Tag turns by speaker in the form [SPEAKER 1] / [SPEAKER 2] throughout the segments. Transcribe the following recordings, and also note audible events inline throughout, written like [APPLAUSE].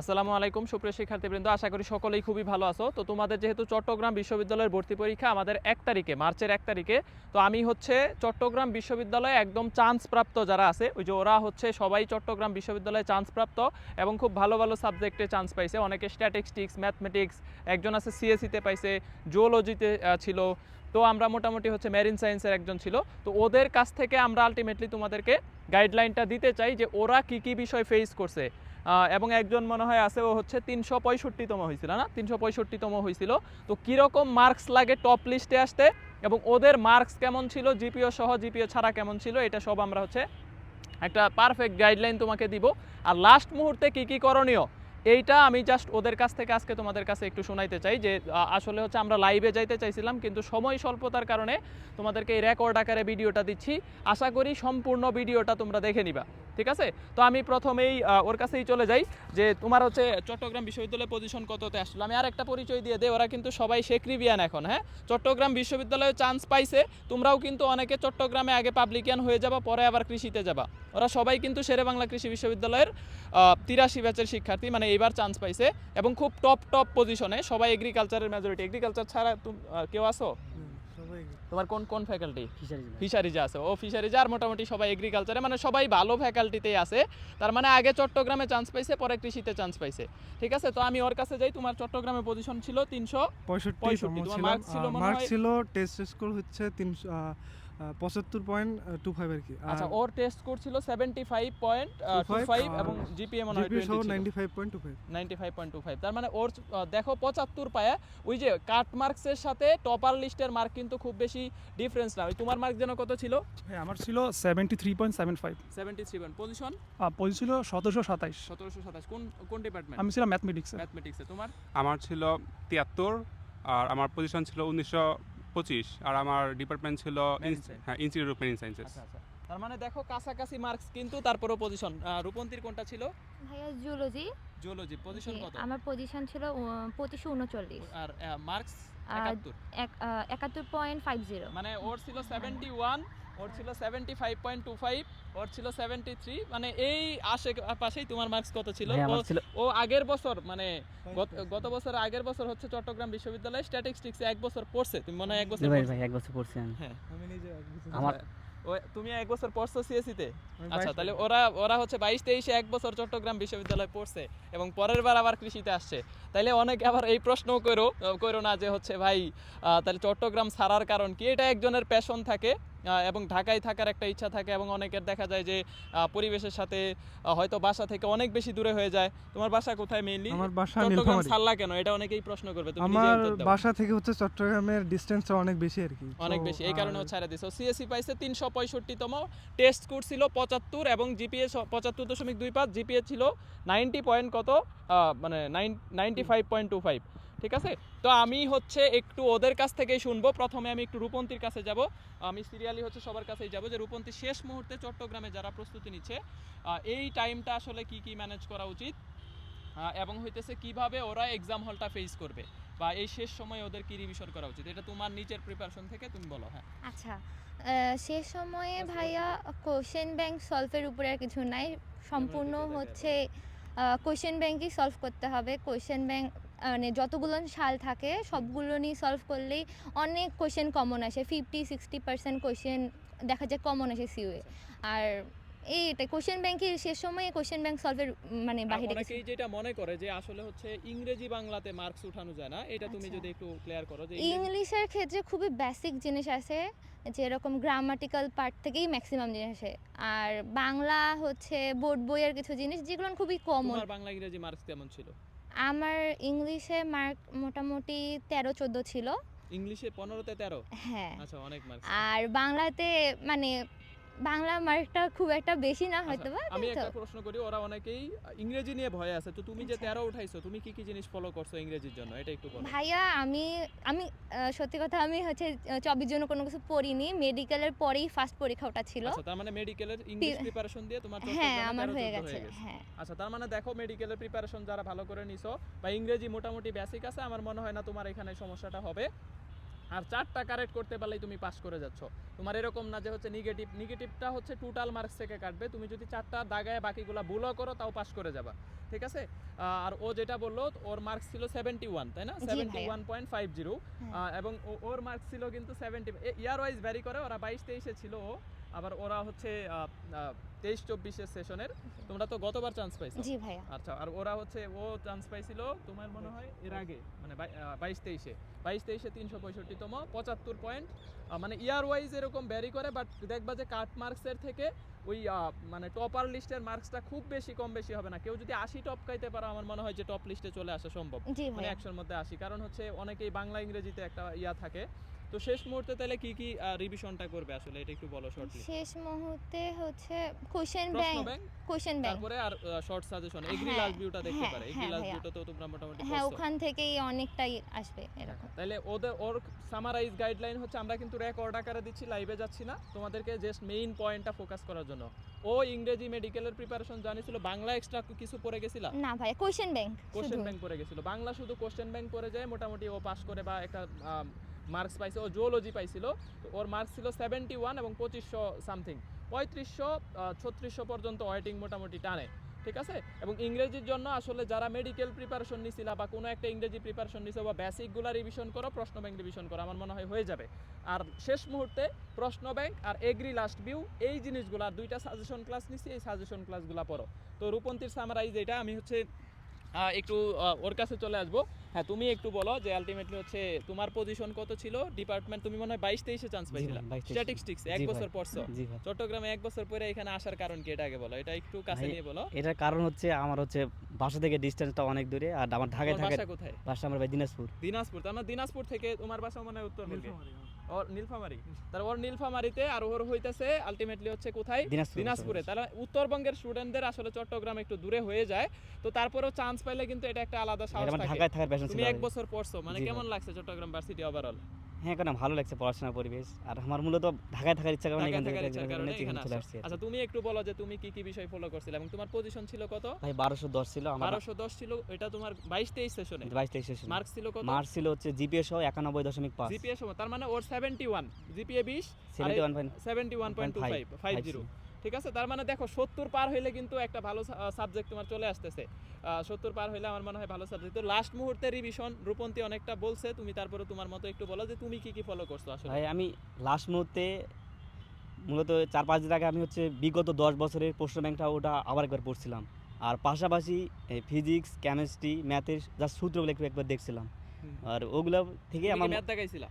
[SPEAKER 1] আসসালামু আলাইকুম, সুপ্রিয় শিক্ষার্থীবৃন্দ। আশা করি সকলেই খুবই ভালো আছো। তো তোমাদের যেহেতু চট্টগ্রাম বিশ্ববিদ্যালয়ের ভর্তি পরীক্ষা আমাদের এক তারিখে, মার্চের এক তারিখে, তো আমি হচ্ছে চট্টগ্রাম বিশ্ববিদ্যালয়ে একদম চান্স প্রাপ্ত যারা আছে, ওই যে ওরা হচ্ছে সবাই চট্টগ্রাম বিশ্ববিদ্যালয়ে চান্স প্রাপ্ত এবং খুব ভালো ভালো সাবজেক্টে চান্স পাইছে। অনেকে স্ট্যাটিস্টিক্স ম্যাথমেটিক্স একজন আছে সিএসিতে পাইছে জুওলজিতে ছিল। তো আমরা মোটামুটি হচ্ছে মেরিন সায়েন্সের একজন ছিল। তো ওদের কাছ থেকে আমরা আলটিমেটলি তোমাদেরকে গাইডলাইনটা দিতে চাই যে ওরা কি কি বিষয় ফেস করছে। এবং একজন মনে হয় আছে, ও হচ্ছে তিনশো পঁয়ষট্টিতম হয়েছিল না? তিনশো পঁয়ষট্টিতম হয়েছিল তো কীরকম মার্কস লাগে টপ লিস্টে আসতে? এবং ওদের মার্কস কেমন ছিল? জিপিও সহ জিপিও ছাড়া কেমন ছিল? এটা সব আমরা হচ্ছে একটা পারফেক্ট গাইডলাইন তোমাকে দিব। আর লাস্ট মুহূর্তে কি কি করণীয়? এইটা আমি জাস্ট ওদের কাছ থেকে আজকে তোমাদের কাছে একটু শোনাইতে চাই যে আসলে হচ্ছে আমরা লাইভে যাইতে চাইছিলাম, কিন্তু সময় স্বল্পতার কারণে তোমাদেরকে এই রেকর্ড আকারে ভিডিওটা দিচ্ছি। আশা করি সম্পূর্ণ ভিডিওটা তোমরা দেখে নিবা। ঠিক আছে? তো আমি প্রথমেই ওর কাছেই চলে যাই যে তোমার হচ্ছে চট্টগ্রাম বিশ্ববিদ্যালয়ে পজিশন কততে আসলো? আমি আর একটা পরিচয় দিয়ে দেই, ওরা কিন্তু সবাই শেক্রিবিয়ান এখন হ্যাঁ? চট্টগ্রাম বিশ্ববিদ্যালয়ে চান্স পাইছে, তোমরাও কিন্তু অনেকে চট্টগ্রামে আগে পাবলিকিয়ান হয়ে যাবা, পরে আবার কৃষিতে যাবা। ওরা সবাই কিন্তু শেরে বাংলা কৃষি বিশ্ববিদ্যালয়ের তিরাশি ব্যাচের শিক্ষার্থী মানে এইবার চান্স পাইছে এবং খুব টপ টপ পজিশনে সবাই এগ্রিকালচারের মেজরিটি এগ্রিকালচার ছাড়া কেউ আসো তোমার কোন কোন ফ্যাকাল্টি
[SPEAKER 2] ফিশারি
[SPEAKER 1] ফিশারিজে আছে। ও ফিশারিজে আর মোটামুটি সবাই এগ্রিকালচারে মানে সবাই ভালো ফ্যাকাল্টিতেই আছে। তার মানে আগে চট্টগ্রামে চান্স পাইছে পরে কৃষিতে চান্স পাইছে। ঠিক আছে? তো আমি ওর কাছে যাই তোমার চট্টগ্রামে পজিশন ছিল তিনশো
[SPEAKER 2] পঁয়ষট্টি। মার্ক ছিল টেস্ট স্কোর হচ্ছে তিনশো পঁচাত্তর পয়েন্ট টু ফাইভ আর কি।
[SPEAKER 1] আচ্ছা ওর টেস্ট স্কোর ছিল seventy five point two five এবং জিপিএ মনে হয়
[SPEAKER 2] জিপি সহ
[SPEAKER 1] 20 ছিল।
[SPEAKER 2] Ninety five point two five
[SPEAKER 1] ninety five point two five তার মানে ওর দেখো পঁচাত্তর পায়া। ওই যে কাট মার্কসের সাথে টপার লিস্টের মার্ক কিন্তু খুব বেশি ডিফারেন্স না। ওই তোমার মার্ক যেন কত ছিল?
[SPEAKER 3] হ্যাঁ আমার ছিল seventy three point seven five
[SPEAKER 1] seventy three position
[SPEAKER 3] position ছিল সতেরোশো সাতাইশ।
[SPEAKER 1] সতেরোশো সাতাশ কোন কোন ডিপার্টমেন্ট
[SPEAKER 3] আমি ছিলাম ম্যাথমেটিক্সে
[SPEAKER 1] ম্যাথমেটিক্সে তোমার?
[SPEAKER 4] আমার ছিল তিয়াত্তর আর আমার পজিশন ছিল উনিশশো পঁচিশ আর আমার ডিপার্টমেন্ট ছিল। হ্যাঁ ইনস্টিটিউট অফ মেরিন সায়েন্সেস
[SPEAKER 1] আচ্ছা আচ্ছা। তার মানে দেখো কাছাকাছি মার্কস কিন্তু তারপরও পজিশন রূপন্তির কোনটা ছিল?
[SPEAKER 5] ভাইয়া জুলজি
[SPEAKER 1] জুলজি পজিশন কত?
[SPEAKER 5] আমার পজিশন ছিল পঁচিশশো উনচল্লিশ।
[SPEAKER 1] আর মার্কস
[SPEAKER 5] আর
[SPEAKER 1] একাত্তর?
[SPEAKER 5] একাত্তর পয়েন্ট ফাইভ জিরো
[SPEAKER 1] মানে ওর ছিল সেভেন্টি ওয়ান ওর ছিল seventy five point two five ওর ছিল সেভেন্টি থ্রি মানে এই আশেপাশেই তোমার মার্কস কত ছিল? ও- আগের বছর মানে গত- বছর আগের বছর হচ্ছে চট্টগ্রাম বিশ্ববিদ্যালয়ে স্ট্যাটিস্টিক্স এক বছর পড়ছে। তুমি মনে হয় এক বছর
[SPEAKER 6] ভাই
[SPEAKER 1] পড়ছো?
[SPEAKER 6] ভাই এক বছর পড়ছি আমি।
[SPEAKER 1] হ্যাঁ।
[SPEAKER 2] আমি নিজে এক বছর-
[SPEAKER 6] আমার-
[SPEAKER 1] তুমি এক বছর পড়ছো সিএসি তে? আচ্ছা তাহলে ওরা ওরা হচ্ছে বাইশ তেইশে এক বছর চট্টগ্রাম বিশ্ববিদ্যালয়ে পড়ছে এবং পরের বার আবার কৃষিতে আসছে। তাইলে অনেকে আবার এই প্রশ্ন করো করো না যে হচ্ছে ভাই তাহলে চট্টগ্রাম ছাড়ার কারণ কি? এটা একজনের প্যাশন থাকে এবং ঢাকায় থাকার একটা ইচ্ছা থাকে এবং অনেকের দেখা যায় যে পরিবেশের সাথে হয়তো বাসা থেকে অনেক বেশি দূরে হয়ে যায়। তোমার বাসা কোথায় মেইনলি
[SPEAKER 2] আমার বাসা
[SPEAKER 1] চট্টগ্রাম সাল্লা কেন? এটা অনেকেই প্রশ্ন করবে তুমি
[SPEAKER 2] আমার বাসা থেকে হচ্ছে চট্টগ্রামের ডিসটেন্স অনেক বেশি আর কি।
[SPEAKER 1] অনেক বেশি এই কারণে
[SPEAKER 2] হচ্ছে
[SPEAKER 1] ছাড়া দিছো। সিএসসি পাইছে 365 তম টেস্ট স্কোর ছিল 75 এবং জিপিএ 75.25 জিপিএ ছিল 90 পয়েন্ট কত? মানে 95.25 ঠিক আছে? তো আমি হচ্ছে একটু ওদের কাছ থেকেই শুনব। প্রথমে আমি একটু রূপন্তির কাছে যাব। আমি সিরিয়ালি হচ্ছে সবার কাছেই যাব যে রূপন্তী শেষ মুহূর্তে চট্টগ্রামে যারা প্রস্তুতি নিচ্ছে এই টাইমটা আসলে কি কি ম্যানেজ করা উচিত? এবং হইতেছে কীভাবে ওরা এক্সাম হলটা ফেস করবে? বা এই শেষ সময় ওদের কি রিভিশন করা উচিত? এটা তোমার নিজের প্রিপারেশন থেকে তুমি বলো হ্যাঁ।
[SPEAKER 5] আচ্ছা সে সময়ে ভাইয়া কোশ্চেন ব্যাংক সলভের উপরে আর কিছু নাই। সম্পূর্ণ হচ্ছে কোশ্চেন ব্যাংকই সলভ করতে হবে। কোশ্চেন ব্যাংক মানে যতগুলো সাল থাকে সবগুলো নিয়ে সলভ করলেই অনেক কোশ্চেন কমন আসে। ফিফটি সিক্সটি পার্সেন্ট কোশ্চেন দেখা যায় কমন আসে সিউএ আর এই এটা কোশ্চেন ব্যাংকের শেষ সময়ে কোশ্চেন ব্যাংক সলভের মানে বাহিরে
[SPEAKER 1] অনেকেই যেটা মনে করে যে আসলে হচ্ছে ইংরেজি বাংলাতে মার্কস উঠানো যায় না এটা তুমি
[SPEAKER 5] আচ্ছা।
[SPEAKER 1] যদি একটু ক্লিয়ার করো যে
[SPEAKER 5] ইংলিশের ক্ষেত্রে খুবই বেসিক জিনিস আছে যেরকম গ্রামাটিক্যাল পার্ট থেকেই ম্যাক্সিমাম জিনিস আসে। আর বাংলা হচ্ছে বোর্ড বইয়ের কিছু জিনিস যেগুলো খুবই কমন
[SPEAKER 1] বাংলা ইংরেজি মার্কস কেমন ছিল?
[SPEAKER 5] আমার ইংলিশে মার্ক মোটামুটি তেরো চোদ্দ ছিল।
[SPEAKER 1] ইংলিশে পনেরোতে তেরো?
[SPEAKER 5] হ্যাঁ।
[SPEAKER 1] আচ্ছা অনেক মার্কস
[SPEAKER 5] আর বাংলাতে মানে বাংলা মার্কটা খুব একটা বেশি না হয়তো বা
[SPEAKER 1] আমি একটা প্রশ্ন করি ওরা অনেকেই ইংরেজি নিয়ে ভয় আছে তো তুমি যে
[SPEAKER 5] আচ্ছা।
[SPEAKER 1] তেরো উঠাইছো তুমি কি কি জিনিস ফলো করছ ইংরেজির জন্য? এটা একটু বলো।
[SPEAKER 5] ভাইয়া আমি আমি সত্যি কথা আমি হচ্ছে চব্বিশ জন্য কোনো কিছু পড়িনি মেডিকেলের পরেই ফার্স্ট পরীক্ষা ওটা ছিল।
[SPEAKER 1] আচ্ছা তার মানে মেডিকেলের ইংলিশ প্রিপারেশন দিয়ে তোমার
[SPEAKER 5] হ্যাঁ আমার হয়ে গেছে হ্যাঁ
[SPEAKER 1] আচ্ছা তার মানে দেখো মেডিকেলের প্রিপারেশন যারা ভালো করে নিছো বা ইংরেজি মোটামুটি বেসিক আছে আমার মনে হয় না তোমার এখানে সমস্যাটা হবে। আর চারটা কারেক্ট করতে পারলেই তুমি পাস করে যাচ্ছ। তোমার এরকম না যে হচ্ছে নেগেটিভ নেগেটিভটা হচ্ছে টোটাল মার্কস থেকে কাটবে। তুমি যদি চারটা দাগায় বাকিগুলা ভুলও করো তাও পাস করে যাবা। ঠিক আছে? আর ও যেটা বলল ওর মার্কস ছিল সেভেন্টি ওয়ান তাই না? Seventy. One point five zero. এবং ওর মার্কস ছিল কিন্তু সেভেন্টি ইয়ার ওয়াইজ ভ্যারি করে ওরা বাইশ তেইশে ছিল ও। আবার ওরা হচ্ছে তেইশ চব্বিশের সেশনের তোমরা তো গতবার চান্স পাইছো।
[SPEAKER 5] জি ভাইয়া।
[SPEAKER 1] আচ্ছা আর ওরা হচ্ছে ও চান্স পাইছিল তোমার মনে হয় এর আগে? মানে বাইশ তেইশে বাইশ তেইশে তিনশো পঁয়ষট্টিতম পঁচাত্তর পয়েন্ট মানে ইয়ার ওয়াইজ এরকম ভ্যারি করে বাট দেখবা যে কাট মার্কসের থেকে ওই মানে টপার লিস্টের মার্কসটা খুব বেশি কম বেশি হবে না। কেউ যদি আশি টপ খাইতে পারো আমার মনে হয় যে টপ লিস্টে চলে আসা সম্ভব। মানে একশোর মধ্যে আসি কারণ হচ্ছে অনেকেই বাংলা ইংরেজিতে একটা ইয়া থাকে। তো শেষ মুহূর্তে তাহলে কি কি রিভিশনটা করবে আসলে? এটা একটু বলো শর্টলি
[SPEAKER 5] শেষ মুহূর্তে হচ্ছে কোশ্চেন ব্যাংক কোশ্চেন ব্যাংক
[SPEAKER 1] তারপরে আর শর্ট সাজেশন এগ্রি লাস্ট ভিউটা দেখতে
[SPEAKER 5] হ্যাঁ,
[SPEAKER 1] পারে। এগ্রি লাস্ট ভিউটা তো তোমরা মোটামুটি
[SPEAKER 5] হ্যাঁ ওখান থেকেই অনেকটাই আসবে এরকম।
[SPEAKER 1] তাহলে ওদের ওর সামারাইজ গাইডলাইন হচ্ছে আমরা কিন্তু রেকর্ড আকারে দিচ্ছি লাইভে যাচ্ছি না। তোমাদেরকে জাস্ট মেইন পয়েন্টটা ফোকাস করার জন্য। ও ইংরেজি মেডিকেলের প্রিপারেশন জানিছিল বাংলা এক্সট্রা কিছু পড়ে গেছিলা?
[SPEAKER 5] না ভাইয়া কোশ্চেন ব্যাংক
[SPEAKER 1] কোশ্চেন ব্যাংক পড়ে গেছিল। বাংলা শুধু কোশ্চেন ব্যাংক পড়ে যায় মোটামুটি ও পাস করে বা একটা মার্কস পাইছে ও জুওলজি পাইছিল। ওর মার্কস ছিল সেভেন্টি ওয়ান এবং পঁচিশশো সামথিং পঁয়ত্রিশশো ছত্রিশশো পর্যন্ত ওয়েটিং মোটামুটি টানে, ঠিক আছে? এবং ইংরেজির জন্য আসলে যারা মেডিকেল প্রিপারেশন নিছিল বা কোনো একটা ইংরেজি প্রিপারেশন নিছো বা বেসিকগুলো রিভিশন করো, প্রশ্ন ব্যাংক রিভিশন করো, আমার মনে হয় হয়ে যাবে। আর শেষ মুহূর্তে প্রশ্ন ব্যাংক আর এগ্রি লাস্ট ভিউ এই জিনিসগুলো, আর দুইটা সাজেশন ক্লাস নিছি, এই সাজেশন ক্লাসগুলো পড়ো। তো রূপন্তীর সামারাইজ এটা, আমি হচ্ছে একটু ওর কাছে চলে আসব। হ্যাঁ তুমি একটু বলো যে আলটিমেটলি হচ্ছে তোমার পজিশন কত ছিল? ডিপার্টমেন্ট তুমি মনে হয় বাইশ তেইশে চান্স পাইছিলা। স্ট্যাটিস্টিক্স এক বছর পড়ছো চট্টগ্রামে এক বছর পরে এখানে আসার কারণ কি? এটা আগে বলো এটা একটু কাছে নিয়ে বলো।
[SPEAKER 6] এটার কারণ হচ্ছে আমার হচ্ছে বাসা থেকে ডিস্টেন্সটা অনেক দূরে আর আমার ঢাকায় থাকে
[SPEAKER 1] বাসা কোথায়?
[SPEAKER 6] বাসা আমার ভাই দিনাজপুর।
[SPEAKER 1] দিনাজপুর তার মানে দিনাজপুর থেকে তোমার বাসা মনে হয় উত্তর ওর নীলফামারি। তার ওর নীলফামারিতে আর ওর হইতেছে আলটিমেটলি হচ্ছে কোথায়?
[SPEAKER 6] দিনাজপুরে
[SPEAKER 1] তাহলে উত্তরবঙ্গের স্টুডেন্টদের আসলে চট্টগ্রাম একটু দূরে হয়ে যায়। তো তারপরেও চান্স পাইলে কিন্তু এটা একটা আলাদা সাহস থাকে। তুমি এক বছর পড়ছো মানে কেমন লাগছে চট্টগ্রাম ভার্সিটি ওভারঅল
[SPEAKER 6] হ্যাঁ কারণ ভালো লাগছে পড়াশোনার পরিবেশ। আর আমার মূলত ঢাকায় থাকার ইচ্ছা কারণ এখানে চলে আসছে।
[SPEAKER 1] আচ্ছা তুমি একটু বলো যে তুমি কি কি বিষয় ফলো করছিলে এবং তোমার পজিশন ছিল কত?
[SPEAKER 6] ভাই 1210 ছিল আমার।
[SPEAKER 1] 1210 ছিল এটা তোমার 22 23 সেশনে
[SPEAKER 6] 22 23 সেশনে
[SPEAKER 1] মার্কস ছিল কত?
[SPEAKER 6] মার্কস ছিল হচ্ছে জিপিএ সহ 91.5
[SPEAKER 1] জিপিএ সহ তার মানে ওর 71 জিপিএ 20 71.25 50 ঠিক আছে? তার মানে দেখো সত্তর পার হইলে কিন্তু একটা ভালো সাবজেক্ট তোমার চলে আসতেছে। সত্তর পার হইলে আমার মনে হয় ভালো সাবজেক্ট তো লাস্ট মুহূর্তে রিভিশন রূপন্তী অনেকটা বলছে তুমি তারপরে তোমার মতো একটু বলো যে তুমি কি কি ফলো করছ আসলে?
[SPEAKER 6] ভাই আমি লাস্ট মুহূর্তে মূলত চার পাঁচ দিন আগে আমি হচ্ছে বিগত দশ বছরের প্রশ্ন ব্যাংকটা ওটা আবার একবার পড়ছিলাম। আর পাশাপাশি ফিজিক্স কেমিস্ট্রি ম্যাথের যা সূত্রগুলো একটু একবার দেখছিলাম। আর ওগুলো থেকে আমার
[SPEAKER 1] ম্যাথ দেখাইছিলা?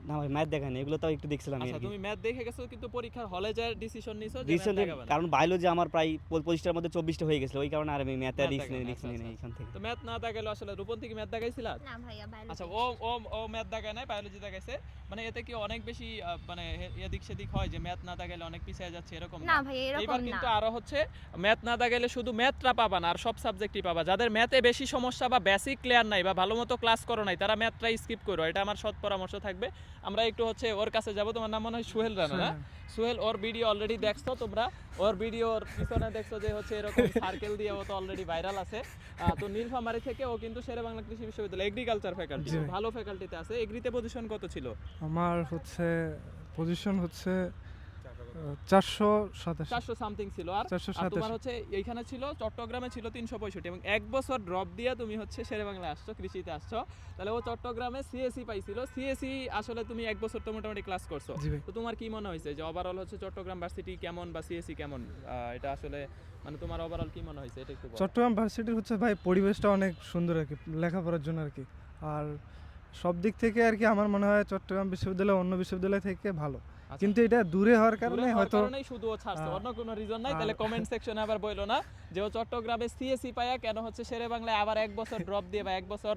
[SPEAKER 6] না ভাই ম্যাথ দেখানি এগুলো তাও একটু দেখছিলাম
[SPEAKER 1] আচ্ছা তুমি ম্যাথ দেখে গেছো কিন্তু পরীক্ষার হলে যায় ডিসিশন নিছো যে
[SPEAKER 6] Decision
[SPEAKER 1] math
[SPEAKER 6] থেকে-
[SPEAKER 1] দেখাবে না।
[SPEAKER 6] কারণ বায়োলজি আমার প্রায় পঁচিশটার মধ্যে চব্বিশটা হয়ে গেছিল ওই কারণে আর আমি ম্যাথে
[SPEAKER 1] আচ্ছা,
[SPEAKER 6] নিই
[SPEAKER 1] আচ্ছা।
[SPEAKER 6] এখান থেকে।
[SPEAKER 1] তো ম্যাথ না দেখাইলো আসলে রূপন্তী কি ম্যাথ দেখাইছিলা?
[SPEAKER 5] না ভাইয়া
[SPEAKER 1] আচ্ছা ও ও ও ম্যাথ দেখায় নাই বায়োলজি দেখাইছে। মানে এতে কি অনেক বেশি মানে এদিক সেদিক হয় যে ম্যাথ না দেখাইলে অনেক পিছিয়ে যাচ্ছে এরকম
[SPEAKER 5] না?
[SPEAKER 1] না
[SPEAKER 5] ভাইয়া এরকম
[SPEAKER 1] এবার কিন্তু আরও হচ্ছে ম্যাথ না দেখাইলে শুধু ম্যাথটা পাবা না আর সব সাবজেক্টই পাবা। যাদের ম্যাথে বেশি সমস্যা বা বেসিক ক্লিয়ার নাই বা ভালো মতো ক্লাস করো নাই তারা ম্যাথটা স্কিপ করো এটা আমার সৎ পরামর্শ থাকবে। আমরা একটু হচ্ছে ওর কাছে যাব। তোমার নাম মনে হয় সোহেল রানা না? সোহেল। ওর ভিডিও অলরেডি দেখছ তোমরা? ওর ভিডিওর পিছনে দেখছ যে হচ্ছে এরকম সার্কেল দিয়ে ও তো অলরেডি ভাইরাল আছে। তো নীলফামারী থেকে ও কিন্তু শেরে বাংলা কৃষি বিশ্ববিদ্যালয় এগ্রিকালচার ফ্যাকাল্টি। ভালো ফ্যাকাল্টিতে আছে। এগ্রিতে পজিশন কত ছিল?
[SPEAKER 2] আমার হচ্ছে পজিশন হচ্ছে চারশো
[SPEAKER 1] চারশো সামথিং ছিল। আর তোমার হচ্ছে এইখানে ছিল চট্টগ্রামে ছিল তিনশো পঁয়ষট্টি এবং এক বছর ড্রপ দিয়ে তুমি হচ্ছে শেরে বাংলা আসছো কৃষিতে আসছো। তাহলে ও চট্টগ্রামে সিএসি পাইছিল। সিএসি আসলে তুমি এক বছর তো মোটামুটি ক্লাস করছ। তো তোমার কি মনে হয়েছে যে ওভারঅল হচ্ছে চট্টগ্রাম ভার্সিটি কেমন বা সিএসি কেমন? এটা আসলে মানে তোমার ওভারঅল কি মনে হয়েছে? এটা একটু
[SPEAKER 2] চট্টগ্রাম ভার্সিটির হচ্ছে ভাই পরিবেশটা অনেক সুন্দর আর কি লেখাপড়ার জন্য আর কি। আর সব দিক থেকে আর কি আমার মনে হয় চট্টগ্রাম বিশ্ববিদ্যালয় অন্য বিশ্ববিদ্যালয় থেকে ভালো। কিন্তু এটা দূরে হওয়ার কারণে হয়তো
[SPEAKER 1] শুধু ছাড়ছে অন্য কোনো রিজন নাই। তাহলে কমেন্ট সেকশনে আবার বইলো না যে ও চট্টগ্রামে সিএসি পায়া কেন হচ্ছে শেরে বাংলায় আবার এক বছর ড্রপ দিয়ে বা এক বছর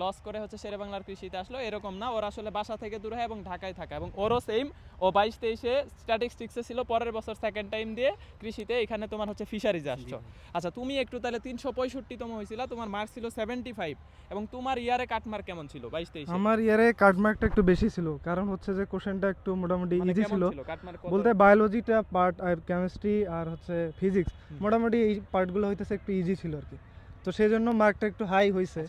[SPEAKER 1] লস করে হচ্ছে শেরে বাংলার কৃষিতে আসলো এরকম না। ওর আসলে বাসা থেকে দূরে হয় এবং ঢাকায় থাকা এবং ওরও সেম ও বাইশ তেইশে স্ট্যাটিস্টিক্সে ছিল পরের বছর সেকেন্ড টাইম দিয়ে কৃষিতে এখানে তোমার হচ্ছে ফিশারিজে আসছো। আচ্ছা তুমি একটু তাহলে তিনশো পঁয়ষট্টিতম হয়েছিল তোমার মার্ক ছিল সেভেন্টি ফাইভ এবং তোমার ইয়ারে কাটমার্ক কেমন ছিল বাইশ তেইশ?
[SPEAKER 2] আমার ইয়ারে কার্ডমার্কটা একটু বেশি ছিল কারণ হচ্ছে যে কোশ্চেনটা একটু মোটামুটি ইজি
[SPEAKER 1] কেমন
[SPEAKER 2] ছিল। বলতে বায়োলজিটা পার্ট আর কেমিস্ট্রি আর হচ্ছে ফিজিক্স মোটামুটি এই পার্টগুলো হইতেছে একটু ইজি ছিল আর কি। তো সেই জন্য মার্কটা একটু হাই হয়েছে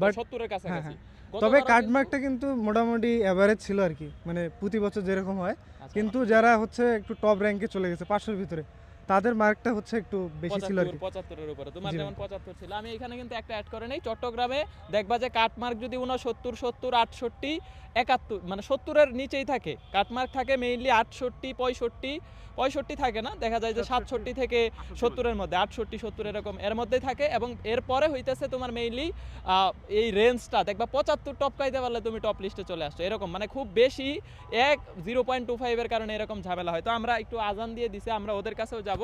[SPEAKER 1] বাট আচ্ছা। কাছাকাছি।
[SPEAKER 2] হ্যাঁ, তবে
[SPEAKER 1] গতবারও
[SPEAKER 2] কাট মার্কটা কিন্তু মোটামুটি অ্যাভারেজ ছিল আর কি। মানে প্রতি বছর যেরকম হয়।
[SPEAKER 1] আচ্ছা,
[SPEAKER 2] কিন্তু যারা হচ্ছে একটু টপ র্যাঙ্কে চলে গেছে পাঁচশোর ভিতরে। তাদের মার্কটা হচ্ছে একটু বেশি ছিল আর কি।
[SPEAKER 1] 75 পঁচাত্তরের উপরে। তোমার যেমন পঁচাত্তর ছিল। আমি এখানে কিন্তু একটা অ্যাড করে নেই। চট্টগ্রামে দেখবা যে কাটমার্ক যদি উনসত্তর সত্তর আটষট্টি একাত্তর মানে সত্তরের নিচেই থাকে। কাটমার্ক থাকে মেইনলি আটষট্টি পঁয়ষট্টি পঁয়ষট্টি থাকে না? দেখা যায় যে সাতষট্টি থেকে সত্তরের মধ্যে আটষট্টি সত্তর এরকম এর মধ্যেই থাকে এবং এরপরে হইতেছে তোমার মেইনলি এই রেঞ্জটা দেখবা পঁচাত্তর টপ কাইতে পারলে তুমি টপ লিস্টে চলে আসছো। এরকম মানে খুব বেশি এক জিরো পয়েন্ট টু ফাইভের কারণে এরকম ঝামেলা হয়। তো আমরা একটু আজান দিয়ে দিছে আমরা ওদের কাছেও যাব।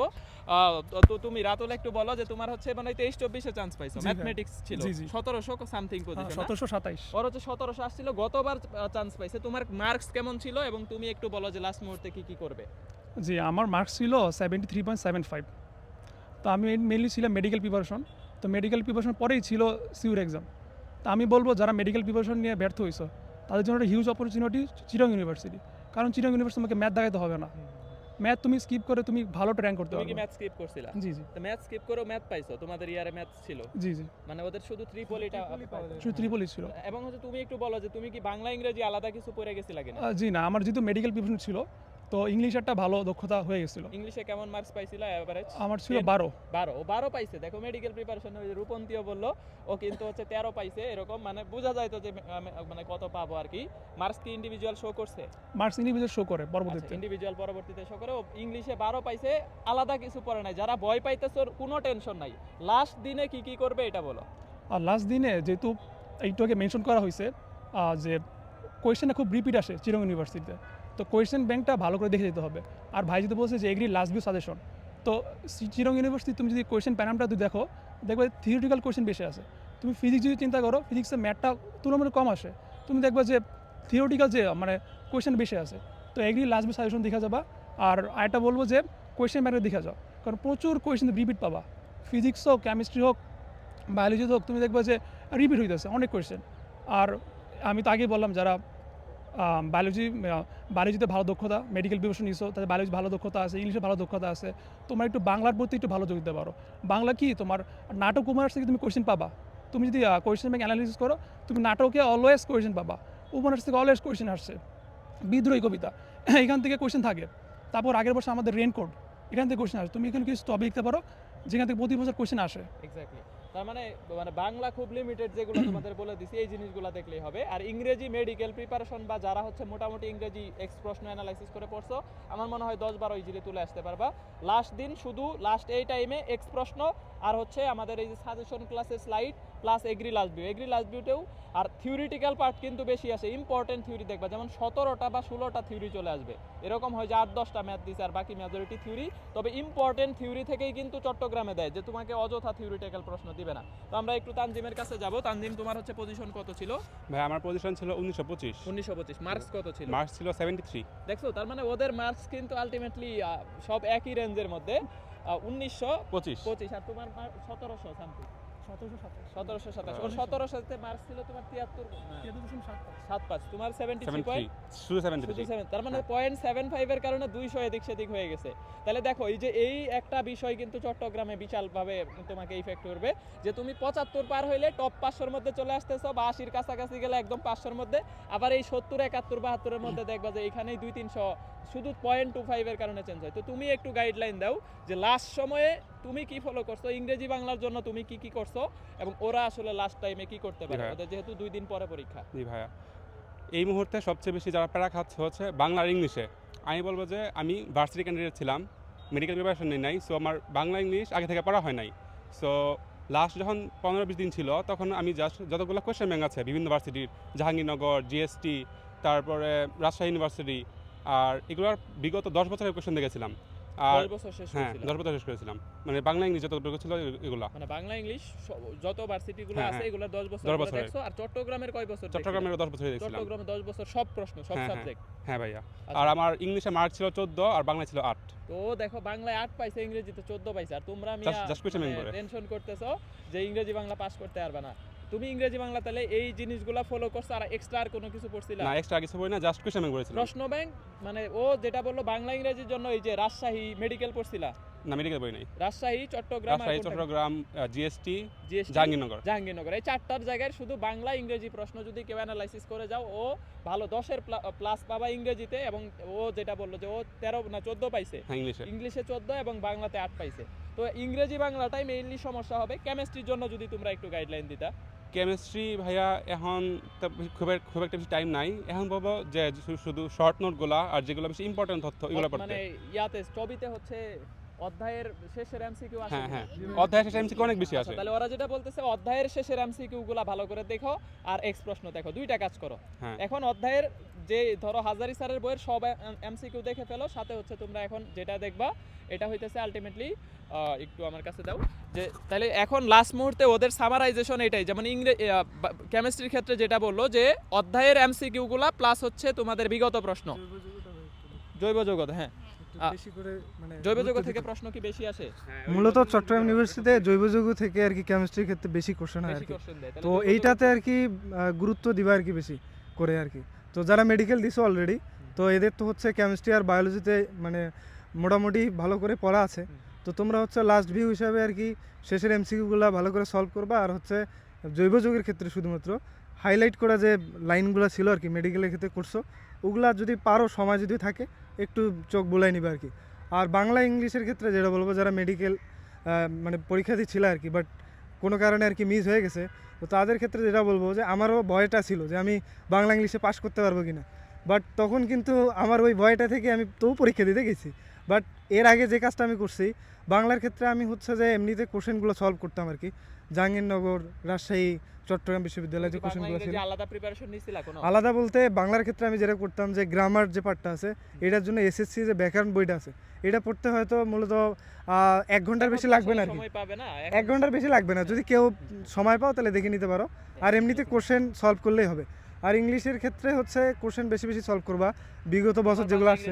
[SPEAKER 1] তো তুমি রাতুল একটু বলো যে তোমার হচ্ছে মানে তেইশ চব্বিশে চান্স পাইছো। ম্যাথমেটিক্স ছিল। সতেরোশো সামথিং পজিশন
[SPEAKER 3] সতেরোশো সাতাইশ।
[SPEAKER 1] ওর হচ্ছে সতেরোশো আসছিল গতবার চান্স পাইছে। তোমার মার্কস কেমন ছিল এবং তুমি একটু বলো যে লাস্ট মুহূর্তে কি কি করবে?
[SPEAKER 3] জি আমার মার্কস ছিল seventy three point seven five তো আমি মেনলি ছিলাম মেডিকেল প্রিপারেশন তো মেডিকেল প্রিপারেশন পরেই ছিল সিউর এক্সাম তো আমি বলব যারা মেডিকেল প্রিপারেশন নিয়ে ব্যর্থ হয়েছে তাদের জন্য একটা হিউজ অপরচুনিটি চিরং ইউনিভার্সিটি কারণ চিরং ইউনিভার্সিটি তোমাকে ম্যাথ দেখাতে হবে না। ম্যাথ তুমি স্কিপ করে তুমি ভালো র্যাঙ্ক করতে
[SPEAKER 1] তুমি
[SPEAKER 3] পারবে।
[SPEAKER 1] কি ম্যাথ স্কিপ করছিলা?
[SPEAKER 3] জি জি।
[SPEAKER 1] তো ম্যাথ স্কিপ করো ম্যাথ পাইছো। তোমাদের ইয়ারে ম্যাথ ছিল।
[SPEAKER 3] জি জি।
[SPEAKER 1] মানে ওদের শুধু ত্রিপলিটা
[SPEAKER 3] শুধু ত্রিপলি ছিল।
[SPEAKER 1] এবং হচ্ছে তুমি একটু বলো যে তুমি কি বাংলা ইংরেজি আলাদা কিছু পড়ে গেছিলা কিনা?
[SPEAKER 3] জি না আমার যেহেতু মেডিকেল প্রিপারেশন ছিল তো ইংলিশ একটা ভালো দক্ষতা হয়ে গেছিল।
[SPEAKER 1] ইংলিশে কেমন মার্কস পাইছিলা এভারেজ
[SPEAKER 3] আমার ছিল? বারো।
[SPEAKER 1] বারো ও বারো পাইছে। দেখো মেডিকেল প্রিপারেশন ওই যে রূপন্তীও বলল ও কিন্তু হচ্ছে তেরো পাইছে এরকম মানে বোঝা যায় তো যে মানে কত পাবো আর কি। মার্কস কি ইন্ডিভিজুয়াল শো করছে?
[SPEAKER 3] মার্কস ইন্ডিভিজুয়াল শো করে পরবর্তীতে।
[SPEAKER 1] ইন্ডিভিজুয়াল পরবর্তীতে শো করে। ও ইংলিশে বারো পাইছে আলাদা কিছু পড়ে নাই। যারা ভয় পাইতেছে ওর কোনো টেনশন নাই। লাস্ট দিনে কি কি করবে এটা বলো।
[SPEAKER 3] আর লাস্ট দিনে যেহেতু আগে মেনশন করা হয়েছে যে কোয়েশ্চেনটা খুব রিপিট আসে চিরং ইউনিভার্সিটিতে তো কোয়েশ্চেন ব্যাংকটা ভালো করে দেখে যেতে হবে। আর ভাই যদি বলছে যে এগ্রি লাস্ট ভিউ সাজেশন তো চিরং ইউনিভার্সিটি তুমি যদি কোয়েশ্চেন প্যানামটা যদি দেখো, দেখবে থিওরিটিক্যাল কোয়েশ্চেন বেশি আছে। তুমি ফিজিক্স যদি চিন্তা করো ফিজিক্সের ম্যাথটা তুলনামূলক কম আসে। তুমি দেখবে যে থিওরিটিক্যাল যে মানে কোয়েশ্চেন বেশি আছে। তো এগ্রি লাস্ট ভিউ সাজেশন দেখা যাবা। আর আরেকটা বলব যে কোয়েশ্চেন ব্যাংকে দেখা যাও। কারণ প্রচুর কোয়েশ্চেন রিপিট পাবা। ফিজিক্স হোক কেমিস্ট্রি হোক বায়োলজি হোক, তুমি দেখবে যে রিপিট হইতেছে অনেক কোয়েশ্চেন আর আমি তো আগেই বললাম, যারা বায়োলজি বায়োলজিতে ভালো দক্ষতা মেডিকেল প্রিপারেশন নিছো তাদের বায়োলজি ভালো দক্ষতা আছে ইংলিশে ভালো দক্ষতা আছে, তোমার একটু বাংলার প্রতি একটু ভালো যোগ দিতে পারো। বাংলা কি? তোমার নাটক উপন্যাস থেকে তুমি কোয়েশ্চেন পাবা। তুমি যদি কোয়েশ্চেন ব্যাংক অ্যানালিসিস করো, তুমি নাটকে অলওয়েজ কোয়েশ্চেন পাবা। উপন্যাস থেকে অলওয়েজ কোয়েশ্চেন আসছে। বিদ্রোহী কবিতা। [LAUGHS] এখান থেকে কোয়েশ্চেন থাকে। তারপর আগের বছর আমাদের রেনকোট এখান থেকে কোয়েশ্চেন আসে। তুমি এখানে কিছু টপিক লিখতে পারো, যেখান থেকে প্রতি বছর কোয়েশ্চেন আসে।
[SPEAKER 1] এক্স্যাক্টলি তার মানে মানে বাংলা খুব লিমিটেড যেগুলো [COUGHS] তোমাদের বলে দিছি এই জিনিসগুলো দেখলেই হবে। আর ইংরেজি মেডিকেল প্রিপারেশন বা যারা হচ্ছে মোটামুটি ইংরেজি এক্স প্রশ্ন অ্যানালাইসিস করে পড়ছো আমার মনে হয় দশ বারো ইজিলি তুলে আসতে পারবা। লাস্ট দিন শুধু লাস্ট এই টাইমে এক্স প্রশ্ন আর হচ্ছে আমাদের এই যে সাজেশন ক্লাসের slide plus agri last view agri last ভিউতেও আর থিওরিটিক্যাল পার্ট কিন্তু বেশি আসে ইম্পর্টেন্ট থিওরি দেখবা যেমন সতেরোটা বা ষোলোটা থিওরি চলে আসবে। এরকম হয় যে আট দশটা ম্যাথ দিছে আর বাকি মেজরিটি থিওরি তবে ইম্পর্টেন্ট থিওরি থেকেই কিন্তু চট্টগ্রামে দেয় যে তোমাকে অযথা থিওরিটিক্যাল প্রশ্ন দিবে না। তো আমরা একটু তানজিমের কাছে যাব। তানজিম তোমার হচ্ছে পজিশন কত ছিল?
[SPEAKER 4] ভাই আমার পজিশন ছিল উনিশশো পঁচিশ।
[SPEAKER 1] উনিশশো পঁচিশ। মার্কস কত ছিল?
[SPEAKER 4] মার্কস ছিল সেভেন্টি থ্রি
[SPEAKER 1] দেখছ তার মানে ওদের মার্কস কিন্তু আলটিমেটলি সব একই রেঞ্জের মধ্যে। উনিশশো
[SPEAKER 4] পঁচিশ।
[SPEAKER 1] পঁচিশ। আর তোমার সতেরোশো সামথিং
[SPEAKER 3] সতেরোশো সাতাশ।
[SPEAKER 1] সতেরোশো মার্কস ছিল তোমার তিয়াত্তর সাত পাঁচ। তোমার সেভেন্টি থ্রি পয়েন্ট তার মানে পয়েন্ট সেভেন ফাইভের কারণে দুইশো এদিক সেদিক হয়ে গেছে। তাহলে দেখো এই যে এই একটা বিষয় কিন্তু চট্টগ্রামে বিশালভাবে তোমাকে ইফেক্ট করবে যে তুমি পঁচাত্তর পার হইলে টপ পাঁচশোর মধ্যে চলে আসতেছো বা আশির কাছাকাছি গেলে একদম পাঁচশোর মধ্যে। আবার এই সত্তর একাত্তর বাহাত্তরের মধ্যে দেখবা যে এখানেই দুই তিনশো শুধু পয়েন্ট টু ফাইভের কারণে চেঞ্জ হয়। তো তুমি একটু গাইডলাইন দাও যে লাস্ট সময়ে তুমি কি ফলো করছ? ইংরেজি বাংলার জন্য তুমি কি কি করছ? এবং ওরা আসলে লাস্ট টাইমে কি করতে পারে। ওদের যেহেতু দুই দিন পরে পরীক্ষা।
[SPEAKER 4] জি ভাইয়া। এই মুহূর্তে সবচেয়ে বেশি যারা প্যারা খাচ্ছে হচ্ছে বাংলা আর ইংলিশে। আমি বলব যে আমি ভার্সিটি ক্যান্ডিডেট ছিলাম মেডিকেল প্রিপারেশন নেই নাই সো আমার বাংলা ইংলিশ আগে থেকে পড়া হয় নাই। সো লাস্ট যখন পনেরো বিশ দিন ছিল তখন আমি জাস্ট যতগুলো কোয়েশ্চেন ব্যাংক আছে বিভিন্ন ভার্সিটির জাহাঙ্গীরনগর জিএসটি তারপরে রাজশাহী ইউনিভার্সিটি আর এগুলোর বিগত দশ বছরের কোয়েশ্চেন দেখেছিলাম। আর
[SPEAKER 1] দশ বছর শেষ
[SPEAKER 4] হ্যাঁ। দশ বছর শেষ করেছিলাম মানে বাংলা ইংলিশ যতটুকু ছিল এগুলো
[SPEAKER 1] মানে বাংলা ইংলিশ যত ভার্সিটি গুলো
[SPEAKER 4] হ্যাঁ,
[SPEAKER 1] আছে
[SPEAKER 4] হ্যাঁ।
[SPEAKER 1] এগুলো 10 বছর
[SPEAKER 4] দশ
[SPEAKER 1] করে
[SPEAKER 4] বছরের।
[SPEAKER 1] দেখছ আর চট্টগ্রামের কয় বছর
[SPEAKER 4] চট্টগ্রামের দশ বছর দেখছিলাম
[SPEAKER 1] চট্টগ্রামে 10 বছর সব প্রশ্ন সব
[SPEAKER 4] হ্যাঁ, হ্যাঁ।
[SPEAKER 1] সাবজেক্ট
[SPEAKER 4] হ্যাঁ ভাইয়া
[SPEAKER 1] আচ্ছা।
[SPEAKER 4] আর আমার ইংলিশে মার্ক ছিল চোদ্দ আর বাংলায় ছিল আট
[SPEAKER 1] তো দেখো বাংলায় 8 পাইছে ইংরেজিতে 14 পাইছে আর তোমরা। টেনশন করতেছো যে ইংরেজি বাংলা পাস করতে পারবে না তুমি ইংরেজি বাংলা তাহলে এই জিনিসগুলো ফলো করছ আর এক্সট্রা আর কোনো কিছু পড়ছিলা?
[SPEAKER 4] না এক্সট্রা কিছু বই না জাস্ট কোয়েশ্চেন ব্যাংক করেছিলাম
[SPEAKER 1] প্রশ্ন ব্যাংক মানে ও যেটা বলল বাংলা ইংরেজির জন্য এই যে রাজশাহী মেডিকেল পড়ছিলা?
[SPEAKER 4] না মেডিকেল বই নাই।
[SPEAKER 1] রাজশাহী চট্টগ্রাম
[SPEAKER 4] রাজশাহী চট্টগ্রাম জিএসটি জাহাঙ্গীরনগর।
[SPEAKER 1] জাহাঙ্গীরনগর। এই চারটার জায়গায় শুধু বাংলা ইংরেজি প্রশ্ন যদি কেউ অ্যানালাইসিস করে যাও ও ভালো দশের প্লাস পাবা ইংরেজিতে এবং ও যেটা বলল যে ও তেরো না চোদ্দ পাইছে।
[SPEAKER 4] হ্যাঁ ইংলিশে।
[SPEAKER 1] ইংলিশে চোদ্দ এবং বাংলাতে আট পাইছে। তো ইংরেজি বাংলাটাই মেইনলি সমস্যা হবে। কেমিস্ট্রির জন্য যদি তোমরা একটু গাইডলাইন দিতা।
[SPEAKER 4] কেমিস্ট্রি ভাইয়া এখন খুব খুব একটা বেশি টাইম নাই। এখন বলব যে শুধু শর্ট নোটগুলা আর যেগুলো বেশি ইম্পর্টেন্ট তথ্য এগুলো পড়তে।
[SPEAKER 1] মানে ইয়াতে ছবিতে হচ্ছে অধ্যায়ের শেষের এমসিকিউ আসে
[SPEAKER 4] হ্যাঁ হ্যাঁ।
[SPEAKER 1] অধ্যায়ের
[SPEAKER 4] শেষের শেষে এমসিকিউ অনেক বেশি
[SPEAKER 1] আচ্ছা,
[SPEAKER 4] আছে
[SPEAKER 1] তাহলে ওরা যেটা বলতেছে অধ্যায়ের শেষের এমসিকিউ গুলা ভালো করে দেখো আর এক্স প্রশ্ন দেখো দুইটা কাজ করো।
[SPEAKER 4] হ্যাঁ।
[SPEAKER 1] এখন অধ্যায়ের যে ধরো হাজারি স্যারের বইয়ের সব এমসিকিউ দেখে ফেলো সাথে হচ্ছে তোমরা এখন যেটা দেখবা এটা হইতেছে আলটিমেটলি একটু আমার কাছে দাও যে তাহলে এখন লাস্ট মুহূর্তে ওদের সামারাইজেশন এটাই যেমন ইংরেজি কেমিস্ট্রির ক্ষেত্রে যেটা বলল যে অধ্যায়ের এমসিকিউ গুলা প্লাস হচ্ছে তোমাদের বিগত প্রশ্ন। জৈব জগৎ হ্যাঁ।
[SPEAKER 2] মানে
[SPEAKER 1] জৈব
[SPEAKER 2] গুরুত্ব
[SPEAKER 1] থেকে প্রশ্ন কি বেশি আসে?
[SPEAKER 2] মূলত চট্টগ্রাম ইউনিভার্সিটিতে জৈব যৌগ থেকে আর কি কেমিস্ট্রির ক্ষেত্রে বেশি কোশ্চেন হয় আর কি। তো এইটাতে আর কি গুরুত্ব দিবা আর কি বেশি করে আর কি। তো যারা মেডিকেল দিছো অলরেডি তো এদের তো হচ্ছে কেমিস্ট্রি আর বায়োলজিতে মানে মোটামুটি ভালো করে পড়া আছে। তো তোমরা হচ্ছে লাস্ট ভিউ হিসাবে আর কি শেষের এমসিকিউগুলো ভালো করে সলভ করবা আর হচ্ছে জৈব যৌগের ক্ষেত্রে শুধুমাত্র হাইলাইট করা যে লাইনগুলো ছিল আর কি মেডিকেলের ক্ষেত্রে করছ, ওগুলা যদি পারো, সময় যদি থাকে, একটু চোখ বুলাই নিবে আর কি। আর বাংলা, ইংলিশের ক্ষেত্রে যেটা বলব, যারা মেডিকেল মানে পরীক্ষা দিচ্ছিল আর কি বাট কোনো কারণে আর কি মিস হয়ে গেছে। তো তাদের ক্ষেত্রে যেটা বলব যে আমারও ভয়টা ছিল যে আমি বাংলা ইংলিশে পাশ করতে পারব কি না বাট তখন কিন্তু আমার ওই ভয়টা থেকে আমি তবু পরীক্ষা দিতে গেছি। বাট এর আগে যে কাজটা আমি করছি, বাংলার ক্ষেত্রে আমি হচ্ছে যে এমনিতে কোশ্চেনগুলো সলভ করতাম আর কি। জাহাঙ্গীরনগর রাজশাহী চট্টগ্রাম বিশ্ববিদ্যালয়ে যে কোশ্চেনগুলো ছিল।
[SPEAKER 1] আলাদা প্রিপারেশন নিছিলা কোনো?
[SPEAKER 2] আলাদা বলতে বাংলার ক্ষেত্রে আমি যেটা করতাম যে গ্রামার যে পার্টটা আছে এটার জন্য এসএসসি যে ব্যাকরণ বইটা আছে এটা পড়তে হয়তো মূলত এক ঘণ্টার বেশি লাগবে না
[SPEAKER 1] সময় পাবে না
[SPEAKER 2] এক ঘণ্টার বেশি লাগবে না। যদি কেউ সময় পাও তাহলে দেখে নিতে পারো। আর এমনিতে কোশ্চেন সলভ করলেই হবে। আর ইংলিশের ক্ষেত্রে হচ্ছে কোশ্চেন বেশি বেশি সলভ করবা। বিগত বছর যেগুলো আসছে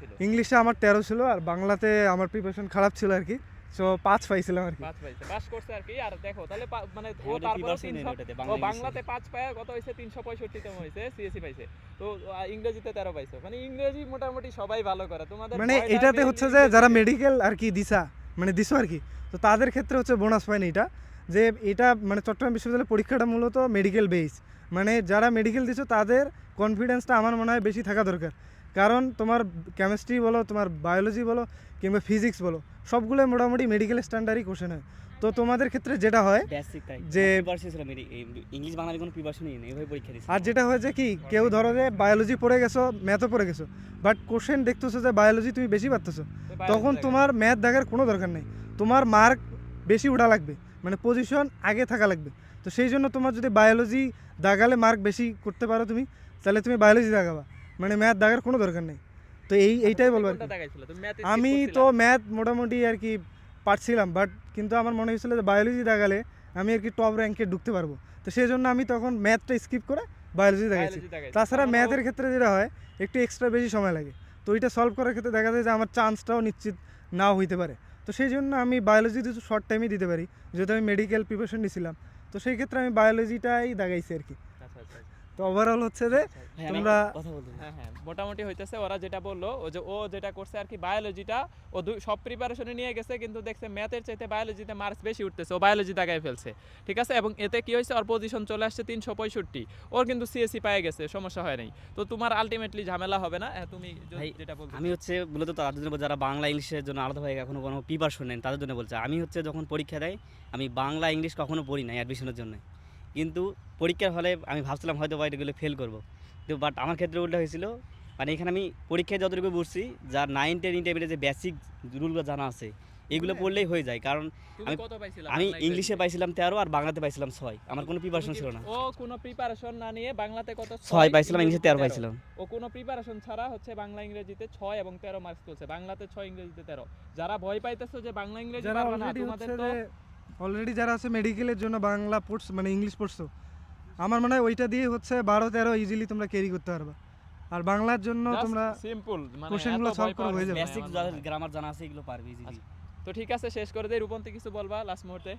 [SPEAKER 1] ছিল?
[SPEAKER 2] ইংলিশে আমার তেরো ছিল আর বাংলাতে আমার প্রিপারেশন খারাপ ছিল আর কি। সো পাঁচ পাইছিলাম আর কি।
[SPEAKER 1] পাঁচ পাইছে পাস করছে আর কি। আর দেখো তাহলে মানে ও
[SPEAKER 6] হ্যাঁ,
[SPEAKER 1] তারপরে
[SPEAKER 6] preparation নেই
[SPEAKER 1] 300
[SPEAKER 6] ওটাতে,
[SPEAKER 1] ও বাংলাতে পাঁচ পায় কত হয়েছে? তিনশো পঁয়ষট্টি তম হয়েছে সিএসসি পাইছে। তো ইংরেজিতে তেরো পাইছে। মানে ইংরেজি মোটামুটি সবাই ভালো করে। তোমাদের
[SPEAKER 2] মানে এটাতে হচ্ছে যে যারা মেডিকেল আর কি দিছা মানে দিছো আর কি তো তাদের ক্ষেত্রে হচ্ছে বোনাস পয়েন্ট এটা। যে এটা মানে চট্টগ্রাম বিশ্ববিদ্যালয়ের পরীক্ষাটা মূলত মেডিকেল বেস মানে যারা মেডিকেল দিছো তাদের কনফিডেন্সটা আমার মনে হয় বেশি থাকা দরকার। কারণ তোমার কেমিস্ট্রি বলো তোমার বায়োলজি বলো কিংবা ফিজিক্স বলো সবগুলো মোটামুটি মেডিকেল স্ট্যান্ডার্ডই কোশ্চেন হয়। তো তোমাদের ক্ষেত্রে যেটা হয় যে-
[SPEAKER 6] ইংলিশ বাংলা কোনো প্রিপারেশনই নেই এভাবে পরীক্ষা দিচ্ছি
[SPEAKER 2] আর যেটা হয়েছে কি কেউ ধরো যে বায়োলজি পড়ে গেছো ম্যাথও পড়ে গেছো বাট কোশ্চেন দেখতেছো যে বায়োলজি তুমি বেশি পারতেছো তখন তোমার ম্যাথ দেখার কোনো দরকার নেই। তোমার মার্ক বেশি উঠা লাগবে মানে পজিশন আগে থাকা লাগবে। তো সেই জন্য তোমার যদি বায়োলজি দাগালে মার্ক বেশি করতে পারো তুমি তাহলে তুমি বায়োলজি দাগাবা। মানে ম্যাথ দাগার কোনো দরকার নেই। তো এই এইটাই বলব আর কি। আমি তো ম্যাথ মোটামুটি আর কি পারছিলাম বাট কিন্তু আমার মনে হয়েছিল যে বায়োলজি দেখালে আমি আর কি টপ র্যাঙ্কে ঢুকতে পারব। তো সেই জন্য আমি তখন ম্যাথটা স্কিপ করে বায়োলজি দেখাইছি। তাছাড়া ম্যাথের ক্ষেত্রে যেটা হয় একটু এক্সট্রা বেশি সময় লাগে। তো ওইটা সলভ করার ক্ষেত্রে দেখা যায় যে আমার চান্সটাও নিশ্চিত নাও হইতে পারে। তো সেই জন্য আমি বায়োলজি কিছু শর্ট টাইমই দিতে পারি যেহেতু আমি মেডিকেল প্রিপারেশন নিছিলাম। তো সেই ক্ষেত্রে আমি বায়োলজিটাই দাগাইছি আর কি।
[SPEAKER 1] আচ্ছা, আচ্ছা, আচ্ছা।
[SPEAKER 2] তো ওভারঅল হচ্ছে যে তোমরা-
[SPEAKER 6] কথা বলতে
[SPEAKER 1] হ্যাঁ হ্যাঁ মোটামুটি হইতেছে ওরা যেটা বলল ও যে ও যেটা করছে আর কি বায়োলজিটা ও সব প্রিপারেশনে নিয়ে গেছে কিন্তু দেখছে ম্যাথের চাইতে বায়োলজিতে মার্কস বেশি উঠতেছে ও বায়োলজি দাগায় ফেলছে ঠিক আছে? এবং এতে কি হয়েছে ওর পজিশন চলে আসছে তিনশো পঁয়ষট্টি ওর কিন্তু সিএসসি পেয়ে গেছে সমস্যা হয় নাই। তো তোমার আলটিমেটলি ঝামেলা হবে না? হ্যাঁ, তুমি যেটা বলছো
[SPEAKER 6] আমি হচ্ছে মূলত তাদের জন্য যারা বাংলা ইংলিশের জন্য আলাদাভাবে এখনও কোনো প্রিপারেশন নেন তাদের জন্য বলছে আমি হচ্ছে যখন পরীক্ষা দেয় আমি বাংলা ইংলিশ কখনো পড়ি নাই অ্যাডমিশনের জন্য। কিন্তু পরীক্ষার হলে আমি ভাবছিলাম হয়তো বা এগুলো ফেল করব। কিন্তু বাট আমার ক্ষেত্রে উল্টা হয়েছিল। মানে এখানে আমি পরীক্ষায় যতটুকু বুঝছি যার নাইন টেন ইন্টারমিডিয়েট যে বেসিক রুলগুলো জানা আছে এগুলো পড়লেই হয়ে যায়। কারণ আমি- আমি ইংলিশে পাইছিলাম তেরো আর বাংলাতে পাইছিলাম ছয়। আমার কোনো প্রিপারেশন ছিল না।
[SPEAKER 1] ও কোনো প্রিপারেশন না নিয়ে বাংলাতে কত?
[SPEAKER 6] ছয় পাইছিলাম ইংলিশে তেরো পাইছিলাম।
[SPEAKER 1] ও কোনো প্রিপারেশন ছাড়া হচ্ছে বাংলা ইংরেজিতে ছয় এবং তেরো মার্কস তুলছে। বাংলাতে ছয় ইংরেজিতে তেরো। যারা ভয় পাইতেছে যে বাংলা ইংরেজি পারবে না তোমাদের তো
[SPEAKER 2] যে অলরেডি যারা আছে মেডিকেলের জন্য বাংলা পড়ছো মানে ইংলিশ পড়ছো আমার মনে হয় ওইটা দিয়ে হচ্ছে বারো তেরো ইজিলি তোমরা ক্যারি করতে পারবা আর বাংলার জন্য তোমরা
[SPEAKER 1] সিম্পল মানে
[SPEAKER 2] question এতগুলো করে হয়ে যাবে।
[SPEAKER 6] বেসিক। গ্রামার জানা আছে এগুলো পারবে ইজিলি
[SPEAKER 1] আচ্ছা। তো ঠিক আছে শেষ করে দেই রূপন্তি কিছু বলবা লাস্ট মুহূর্তে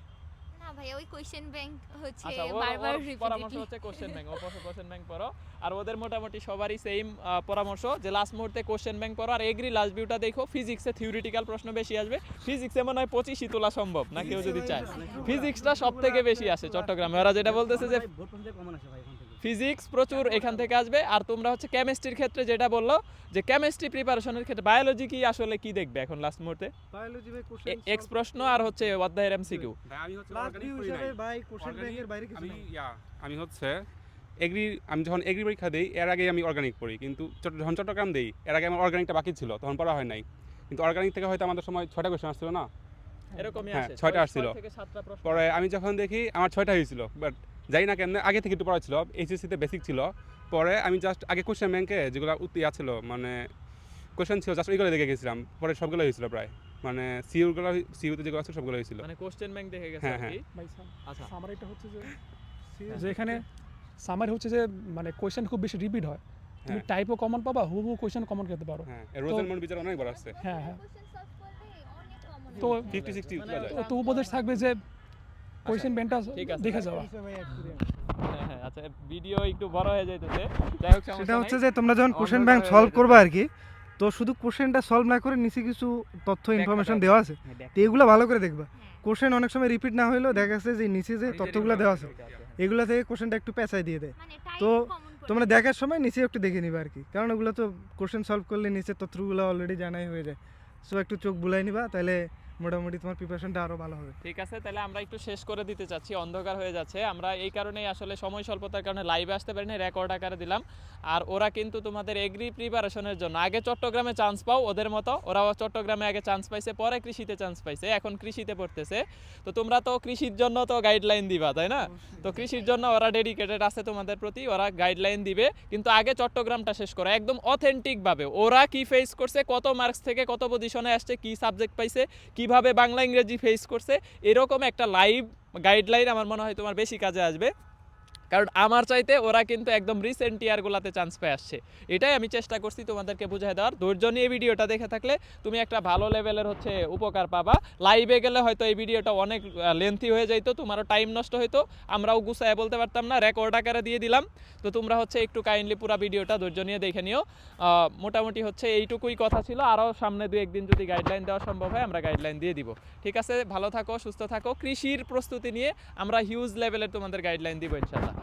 [SPEAKER 5] না ভাই ওই কোশ্চেন ব্যাংক হচ্ছে
[SPEAKER 1] আচ্ছা
[SPEAKER 5] বারবার
[SPEAKER 1] পরামর্শ হচ্ছে কোশ্চেন ব্যাংক ও কোশ্চেন ব্যাংক পড়ো। আর ওদের মোটামুটি সবারই সেম পরামর্শ যে লাস্ট মুহূর্তে কোশ্চেন ব্যাংক পড়ো। আর এগ্রি লাস্ট ভিউটা দেখো ফিজিক্সে থিওরিটিক্যাল প্রশ্ন বেশি আসবে। ফিজিক্সে মনে হয় পঁচিশই তোলা সম্ভব না কেউ যদি চায়? ফিজিক্সটা সব থেকে বেশি আসে চট্টগ্রামে। ওরা যেটা বলতেছে যে ফিজিক্স প্রচুর এখান থেকে আসবে। আর তোমরা হচ্ছে কেমিস্ট্রির ক্ষেত্রে যেটা বলল যে কেমিস্ট্রি প্রিপারেশনের ক্ষেত্রে বায়োলজি কি আসলে কি দেখবে এখন লাস্ট মুহূর্তে?
[SPEAKER 2] বায়োলজি ভাই
[SPEAKER 1] এক্স প্রশ্ন আর হচ্ছে অধ্যায়ের এমসিকিউ
[SPEAKER 4] আমি হচ্ছে
[SPEAKER 2] লাস্ট
[SPEAKER 4] পড়ি নাই।
[SPEAKER 2] ভাই কোশ্চেন ব্যাংকের বাইরে কিছু
[SPEAKER 4] আমি ইয়া আমি হচ্ছে এগ্রি আমি যখন এগ্রি পরীক্ষা দিই এর আগে আমি অর্গানিক পড়ি। কিন্তু যখন চট্টগ্রাম দিই এর আগে আমার অর্গানিকটা বাকি ছিল তখন পড়া হয় নাই। কিন্তু অর্গানিক থেকে হয়তো আমাদের সময় ছয়টা কোয়েশ্চেন আসছিল না?
[SPEAKER 1] এরকমই
[SPEAKER 4] হ্যাঁ,
[SPEAKER 1] আসে।
[SPEAKER 4] ছয়টা আসছিল। পরে আমি যখন দেখি আমার ছয়টা হয়েছিল বাট যাই না কেন আগে থেকে একটু পড়া ছিল এইচএসসিতে বেসিক ছিল। পরে আমি জাস্ট আগে কোশ্চেন ব্যাংকে যেগুলো ইয়া ছিল মানে কোশ্চেন ছিল জাস্ট ওইগুলো দেখে গেছিলাম। পরে সবগুলো হয়েছিল প্রায়। মানে সিউগুলো সিউতে যেগুলো আছে সবগুলো হয়েছিল।
[SPEAKER 1] মানে কোশ্চেন ব্যাংক দেখে গেছে
[SPEAKER 4] হ্যাঁ,
[SPEAKER 1] আর কি?
[SPEAKER 3] ভাই
[SPEAKER 1] আচ্ছা।
[SPEAKER 3] সামারিটা হচ্ছে যে
[SPEAKER 2] Serious?
[SPEAKER 3] যে এখানে সামারি হচ্ছে যে মানে কোয়েশ্চেন খুব বেশি রিপিট হয়। তুমি
[SPEAKER 4] হ্যাঁ।
[SPEAKER 3] টাইপও কমন পাবা হুবহু কোয়েশ্চেন কমন করতে পারো।
[SPEAKER 4] হ্যাঁ রোজেনমন্ড বিচার অনেকবার আসছে
[SPEAKER 3] হ্যাঁ হ্যাঁ।
[SPEAKER 5] কোয়েশ্চেন সলভ করলে অনেক কমন
[SPEAKER 3] তো
[SPEAKER 4] ফিফটি সিক্সটি
[SPEAKER 1] মানে
[SPEAKER 4] যায়।
[SPEAKER 3] তো- তো উপদেশ থাকবে যে কোয়েশ্চেন ব্যাংকটা দেখে যাওয়া।
[SPEAKER 1] হ্যাঁ হ্যাঁ আচ্ছা ভিডিও একটু বড় হয়ে যাইতেছে। যাই
[SPEAKER 2] সেটা হচ্ছে যে তোমরা যখন কোশ্চেন ব্যাংক সলভ। করবে আর কি তো শুধু কোশ্চেনটা সলভ না করে নিচে কিছু তথ্য ইনফরমেশন দেওয়া আছে।
[SPEAKER 6] হ্যাঁ,
[SPEAKER 2] তো এগুলো ভালো করে দেখবা। কোশ্চেন অনেক সময় রিপিট না হলেও দেখা যাচ্ছে যে নিচে যে তথ্যগুলো দেওয়া আছে এগুলো থেকে কোশ্চেনটা একটু পেঁচাই দিয়ে দেয়।
[SPEAKER 5] মানে
[SPEAKER 2] তো তোমরা দেখার সময় নিচে একটু দেখে নিবা আর কি। কারণ ওগুলো তো কোশ্চেন সলভ করলে নিচে তথ্যগুলো অলরেডি জানাই হয়ে যায়। সো একটু চোখ বুলাই নিবা তাহলে মোটামুটি তোমার প্রিপারেশনটা আরও ভালো হবে।
[SPEAKER 1] ঠিক আছে তাহলে আমরা একটু শেষ করে দিতে চাচ্ছি অন্ধকার হয়ে যাচ্ছে। আমরা এই কারণেই আসলে সময় স্বল্পতার কারণে লাইভে আসতে পারিনি রেকর্ড আকারে দিলাম। আর ওরা কিন্তু তোমাদের এগ্রি প্রিপারেশনের জন্য আগে চট্টগ্রামে চান্স পাও ওদের মতো ওরাও চট্টগ্রামে আগে চান্স পাইছে পরে কৃষিতে চান্স পাইছে এখন কৃষিতে পড়তেছে। তো তোমরা তো কৃষির জন্য তো গাইডলাইন দিবা তাই না? তো কৃষির জন্য ওরা ডেডিকেটেড আছে তোমাদের প্রতি ওরা গাইডলাইন দিবে। কিন্তু আগে চট্টগ্রামটা শেষ করো একদম অথেন্টিকভাবে ওরা কি ফেস করছে কত মার্কস থেকে কত পজিশনে আসছে কি সাবজেক্ট পাইছে কীভাবে বাংলা ইংরেজি ফেস করছে, এরকম একটা লাইভ গাইডলাইন আমার মনে হয় তোমার বেশি কাজে আসবে। কারণ আমার চাইতে ওরা কিন্তু একদম রিসেন্ট ইয়ারগুলোতে চান্স পেয়ে আসছে। এটাই আমি চেষ্টা করছি তোমাদেরকে বুঝাই দেওয়ার। ধৈর্য নিয়ে ভিডিওটা দেখে থাকলে তুমি একটা ভালো লেভেলের হচ্ছে উপকার পাবা। লাইভে গেলে হয়তো এই ভিডিওটা অনেক লেন্থি হয়ে যাইতো, তোমারও টাইম নষ্ট হইতো। আমরাও গুছায় বলতে পারতাম না রেকর্ড আকারে দিয়ে দিলাম। তো তোমরা হচ্ছে একটু কাইন্ডলি পুরো ভিডিওটা ধৈর্য নিয়ে দেখে নিও। মোটামুটি হচ্ছে এইটুকুই কথা ছিল। আরও সামনে দু একদিন যদি গাইডলাইন দেওয়া সম্ভব হয়, আমরা গাইডলাইন দিয়ে দিব। ঠিক আছে? ভালো থাকো, সুস্থ থাকো। কৃষির প্রস্তুতি নিয়ে আমরা হিউজ লেভেলের তোমাদের গাইডলাইন দিব ইনশাল্লাহ